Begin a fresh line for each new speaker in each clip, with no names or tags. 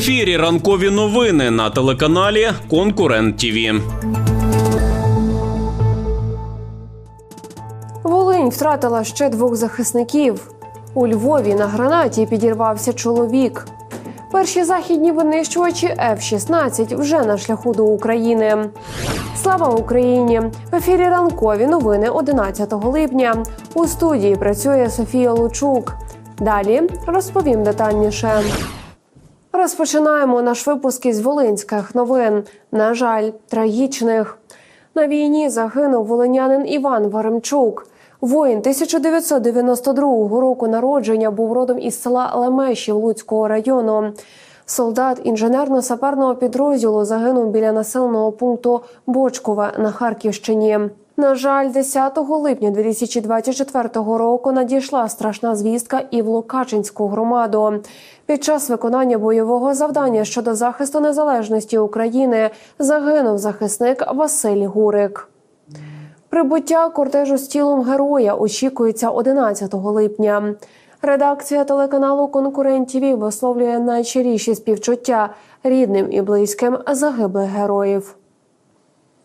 ефірі ранкові новини на телеканалі Конкурент ТІВІ.
Волинь втратила ще двох захисників. У Львові на гранаті підірвався чоловік. Перші західні винищувачі F-16 вже на шляху до України. Слава Україні! В ефірі ранкові новини 11 липня. У студії працює Софія Лучук. Далі розповім детальніше. Розпочинаємо наш випуск із волинських новин. На жаль, трагічних. На війні загинув волинянин Іван Варемчук. Воїн 1992 року народження був родом із села Лемешів Луцького району. Солдат інженерно-саперного підрозділу загинув біля населеного пункту Бочкове на Харківщині. На жаль, 10 липня 2024 року надійшла страшна звістка і в Лукачинську громаду. Під час виконання бойового завдання щодо захисту незалежності України загинув захисник Василь Гурик. Прибуття кортежу з тілом героя очікується 11 липня. Редакція телеканалу Конкурент ТІВІ висловлює найщиріші співчуття рідним і близьким загиблих героїв.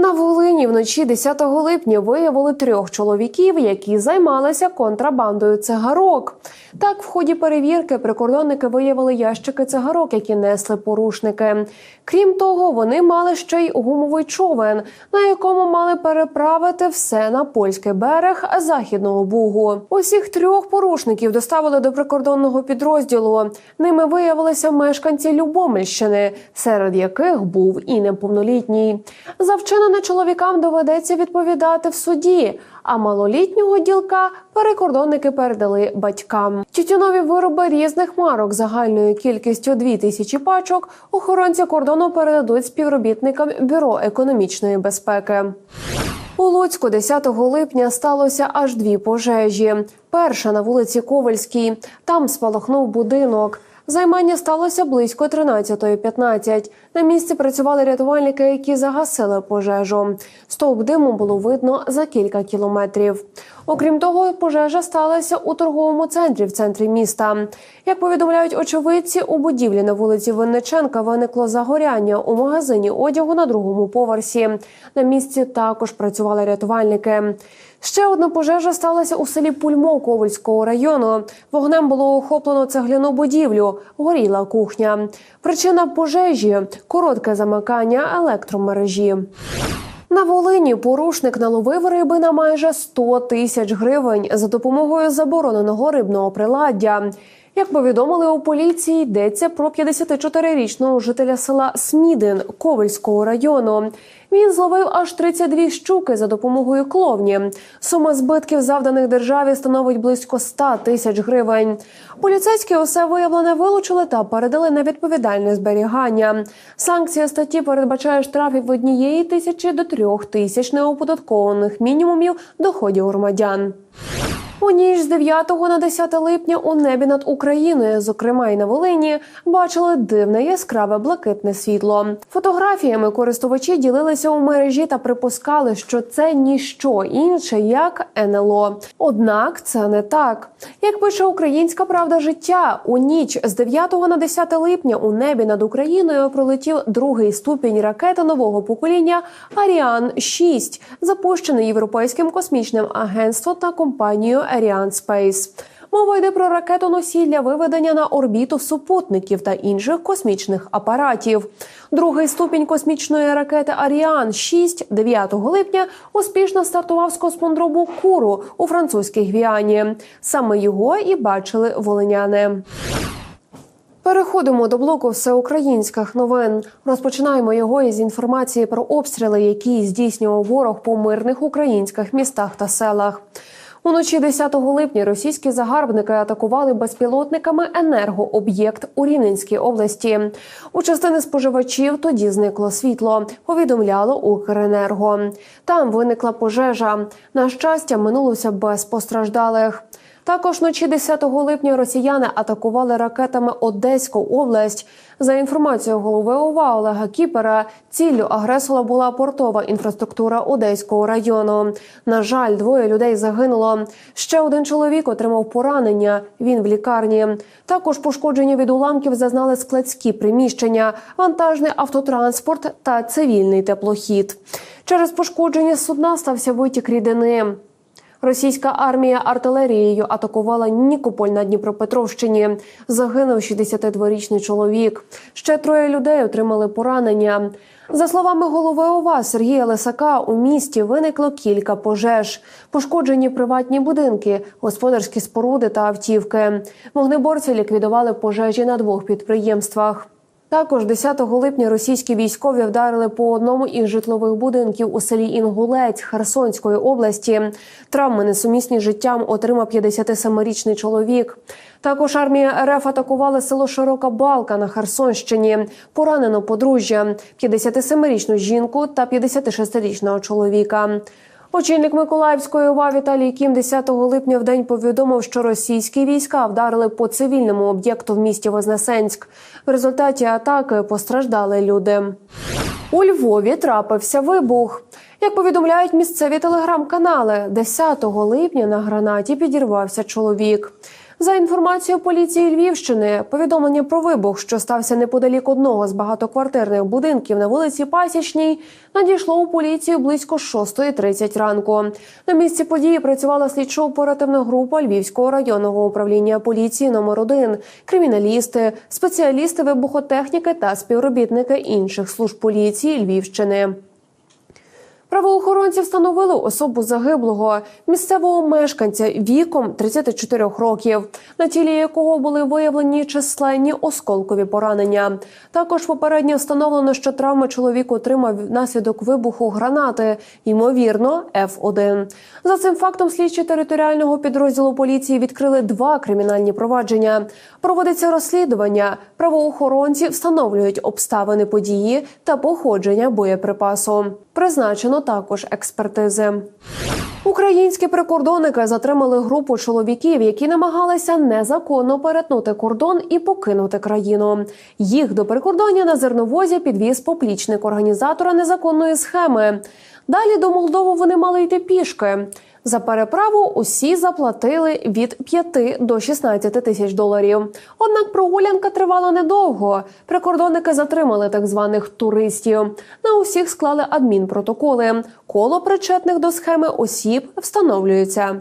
На Волині вночі 10 липня виявили трьох чоловіків, які займалися контрабандою цигарок. Так, в ході перевірки прикордонники виявили ящики цигарок, які несли порушники. Крім того, вони мали ще й гумовий човен, на якому мали переправити все на польський берег західного бугу. Усіх трьох порушників доставили до прикордонного підрозділу. Ними виявилися мешканці Любомельщини, серед яких був і неповнолітній. За вчинене чоловікам доведеться відповідати в суді. А малолітнього ділка перекордонники передали батькам. Тютюнові вироби різних марок загальною кількістю 2 тисячі пачок охоронці кордону передадуть співробітникам бюро економічної безпеки. У Луцьку 10 липня сталося аж дві пожежі. Перша на вулиці Ковальській. Там спалахнув будинок. Займання сталося близько 13.15. На місці працювали рятувальники, які загасили пожежу. Стовп диму було видно за кілька кілометрів. Окрім того, пожежа сталася у торговому центрі в центрі міста. Як повідомляють очевидці, у будівлі на вулиці Винниченка виникло загоряння у магазині одягу на другому поверсі. На місці також працювали рятувальники. Ще одна пожежа сталася у селі Пульмо Ковальського району. Вогнем було охоплено цегляну будівлю, горіла кухня. Причина пожежі коротке замикання електромережі. На Волині порушник наловив риби на майже 100 тисяч гривень за допомогою забороненого рибного приладдя. Як повідомили у поліції, йдеться про 54-річного жителя села Смідин Ковальського району. Він зловив аж 32 щуки за допомогою кловні. Сума збитків, завданих державі, становить близько 100 тисяч гривень. Поліцейські усе виявлене вилучили та передали на відповідальне зберігання. Санкція статті передбачає штрафів від однієї тисячі до трьох тисяч неоподаткованих мінімумів доходів громадян. У ніч з 9 на 10 липня у небі над Україною, зокрема й на Волині, бачили дивне яскраве блакитне світло. Фотографіями користувачі ділилися у мережі та припускали, що це ніщо інше як НЛО. Однак це не так. Як пише Українська правда життя, у ніч з 9 на 10 липня у небі над Україною пролетів другий ступінь ракети нового покоління Аріан 6 запущений європейським космічним агентством та компанією Ariane Space. Мова йде про ракету носій для виведення на орбіту супутників та інших космічних апаратів. Другий ступінь космічної ракети Аріан 6 9 липня успішно стартував з космодробу Куру у французькій Гвіані. Саме його і бачили волиняни. Переходимо до блоку всеукраїнських новин. Розпочинаємо його із інформації про обстріли, які здійснював ворог по мирних українських містах та селах. Уночі 10 липня російські загарбники атакували безпілотниками енергооб'єкт у Рівненській області. У частини споживачів тоді зникло світло. Повідомляло Укренерго. Там виникла пожежа. На щастя, минулося без постраждалих. Також вночі 10 липня росіяни атакували ракетами Одеську область. За інформацією голови ОВА Олега Кіпера, ціллю агресора була портова інфраструктура Одеського району. На жаль, двоє людей загинуло. Ще один чоловік отримав поранення. Він в лікарні. Також пошкодження від уламків зазнали складські приміщення, вантажний автотранспорт та цивільний теплохід. Через пошкодження судна стався витік рідини. Російська армія артилерією атакувала Нікополь на Дніпропетровщині. Загинув 62-річний чоловік. Ще троє людей отримали поранення. За словами голови ОВА Сергія Лисака, у місті виникло кілька пожеж. Пошкоджені приватні будинки, господарські споруди та автівки. Вогнеборці ліквідували пожежі на двох підприємствах. Також 10 липня російські військові вдарили по одному із житлових будинків у селі Інгулець Херсонської області. Травми несумісні з життям отримав 57-річний чоловік. Також армія РФ атакувала село Широка Балка на Херсонщині. Поранено подружжя, 57-річну жінку та 56-річного чоловіка. Очільник Миколаївської ОВА Віталій Кім 10 липня в день повідомив, що російські війська вдарили по цивільному об'єкту в місті Вознесенськ. В результаті атаки постраждали люди. У Львові трапився вибух. Як повідомляють місцеві телеграм-канали, 10 липня на гранаті підірвався чоловік. За інформацією поліції Львівщини, повідомлення про вибух, що стався неподалік одного з багатоквартирних будинків на вулиці Пасічній, надійшло у поліцію близько 6.30 ранку. На місці події працювала слідчо-оперативна група Львівського районного управління поліції номер 1 криміналісти, спеціалісти вибухотехніки та співробітники інших служб поліції Львівщини. Правоохоронці встановили особу загиблого місцевого мешканця віком 34 років, на тілі якого були виявлені численні осколкові поранення. Також попередньо встановлено, що травми чоловік отримав внаслідок вибуху гранати, ймовірно, Ф1. За цим фактом слідчі територіального підрозділу поліції відкрили два кримінальні провадження. Проводиться розслідування. Правоохоронці встановлюють обставини події та походження боєприпасу. Призначено також експертизи. Українські прикордонники затримали групу чоловіків, які намагалися незаконно перетнути кордон і покинути країну. Їх до прикордоння на зерновозі підвіз поплічник організатора незаконної схеми. Далі до Молдови вони мали йти пішки. За переправу усі заплатили від 5 до 16 тисяч доларів. Однак прогулянка тривала недовго. Прикордонники затримали так званих туристів. На усіх склали адмінпротоколи. Коло причетних до схеми осіб встановлюється.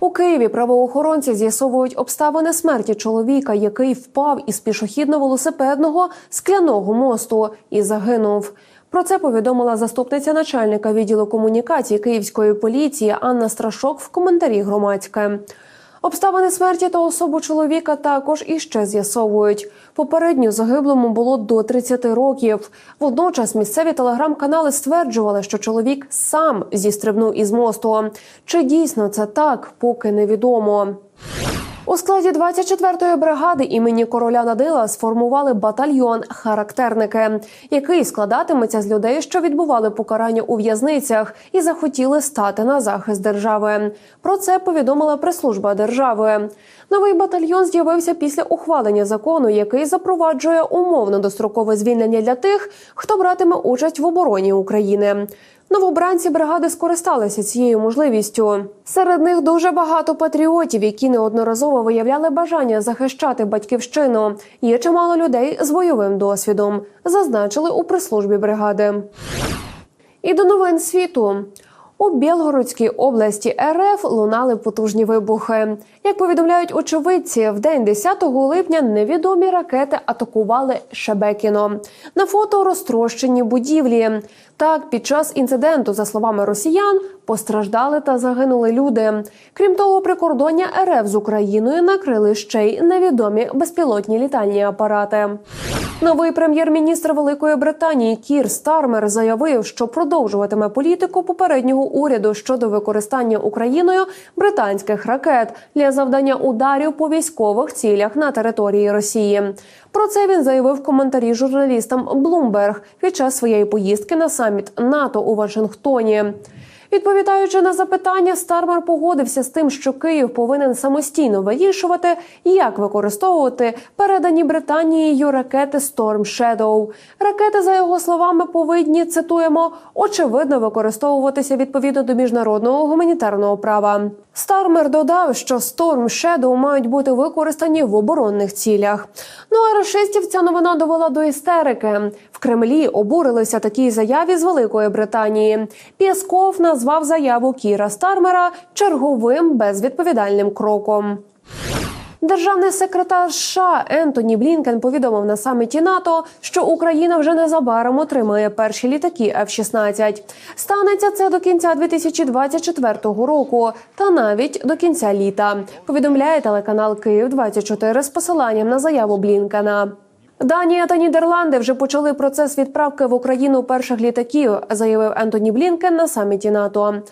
У Києві правоохоронці з'ясовують обставини смерті чоловіка, який впав із пішохідно-велосипедного скляного мосту і загинув. Про це повідомила заступниця начальника відділу комунікації Київської поліції Анна Страшок в коментарі громадське. Обставини смерті та особу чоловіка також іще з'ясовують. Попередньо загиблому було до 30 років. Водночас місцеві телеграм-канали стверджували, що чоловік сам зістрибнув із мосту. Чи дійсно це так, поки невідомо. У складі 24-ї бригади імені короля Надила сформували батальйон характерники, який складатиметься з людей, що відбували покарання у в'язницях і захотіли стати на захист держави. Про це повідомила прес-служба держави. Новий батальйон з'явився після ухвалення закону, який запроваджує умовно дострокове звільнення для тих, хто братиме участь в обороні України. Новобранці бригади скористалися цією можливістю. Серед них дуже багато патріотів, які неодноразово виявляли бажання захищати батьківщину. Є чимало людей з бойовим досвідом, зазначили у прес-службі бригади. І до новин світу. У Білгородській області РФ лунали потужні вибухи. Як повідомляють очевидці, в день 10 липня невідомі ракети атакували Шебекіно. На фото розтрощені будівлі. Так, під час інциденту, за словами росіян, постраждали та загинули люди. Крім того, прикордоння РФ з Україною накрили ще й невідомі безпілотні літальні апарати. Новий прем'єр-міністр Великої Британії Кір Стармер заявив, що продовжуватиме політику попереднього уряду щодо використання Україною британських ракет для завдання ударів по військових цілях на території Росії. Про це він заявив в коментарі журналістам Bloomberg під час своєї поїздки на саміт НАТО у Вашингтоні. Відповідаючи на запитання, Стармер погодився з тим, що Київ повинен самостійно вирішувати, як використовувати передані Британією ракети Storm Shadow. Ракети, за його словами, повинні цитуємо очевидно використовуватися відповідно до міжнародного гуманітарного права. Стармер додав, що Storm Shadow мають бути використані в оборонних цілях. Ну а рашистів ця новина довела до істерики. В Кремлі обурилися такій заяві з Великої Британії. Пєсков назвав заяву Кіра Стармера черговим безвідповідальним кроком. Державний секретар США Ентоні Блінкен повідомив на саміті НАТО, що Україна вже незабаром отримає перші літаки F-16. Станеться це до кінця 2024 року, та навіть до кінця літа. Повідомляє телеканал Київ 24 з посиланням на заяву Блінкена. Данія та Нідерланди вже почали процес відправки в Україну перших літаків, заявив Ентоні Блінкен на саміті НАТО.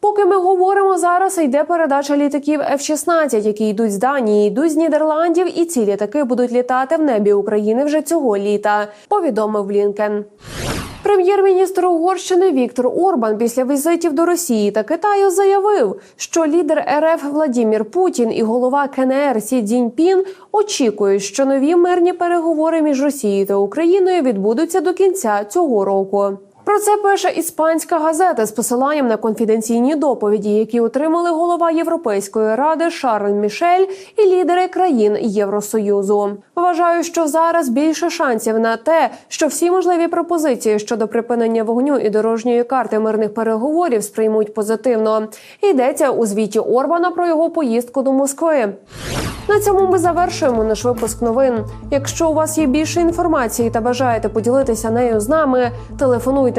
Поки ми говоримо зараз, йде передача літаків F-16, які йдуть з Данії, йдуть з Нідерландів, і ці літаки будуть літати в небі України вже цього літа. Повідомив Блінкен. Прем'єр-міністр Угорщини Віктор Орбан після візитів до Росії та Китаю заявив, що лідер РФ Владімір Путін і голова КНР Сі Цзіньпін очікують, що нові мирні переговори між Росією та Україною відбудуться до кінця цього року. Про це пише іспанська газета з посиланням на конфіденційні доповіді, які отримали голова Європейської ради Шарль Мішель і лідери країн Євросоюзу. Вважаю, що зараз більше шансів на те, що всі можливі пропозиції щодо припинення вогню і дорожньої карти мирних переговорів сприймуть позитивно. Йдеться у звіті Орбана про його поїздку до Москви. На цьому ми завершуємо наш випуск новин. Якщо у вас є більше інформації та бажаєте поділитися нею з нами, телефонуйте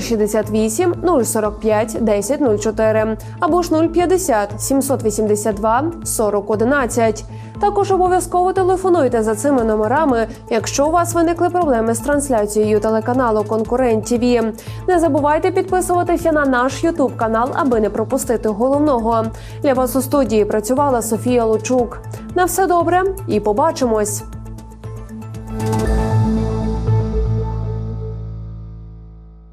068 045 1004 або ж 050 782 40 11. Також обов'язково телефонуйте за цими номерами, якщо у вас виникли проблеми з трансляцією телеканалу Конкурент ТВ. Не забувайте підписуватися на наш Ютуб канал, аби не пропустити головного. Для вас у студії працювала Софія Лучук. На все добре і побачимось.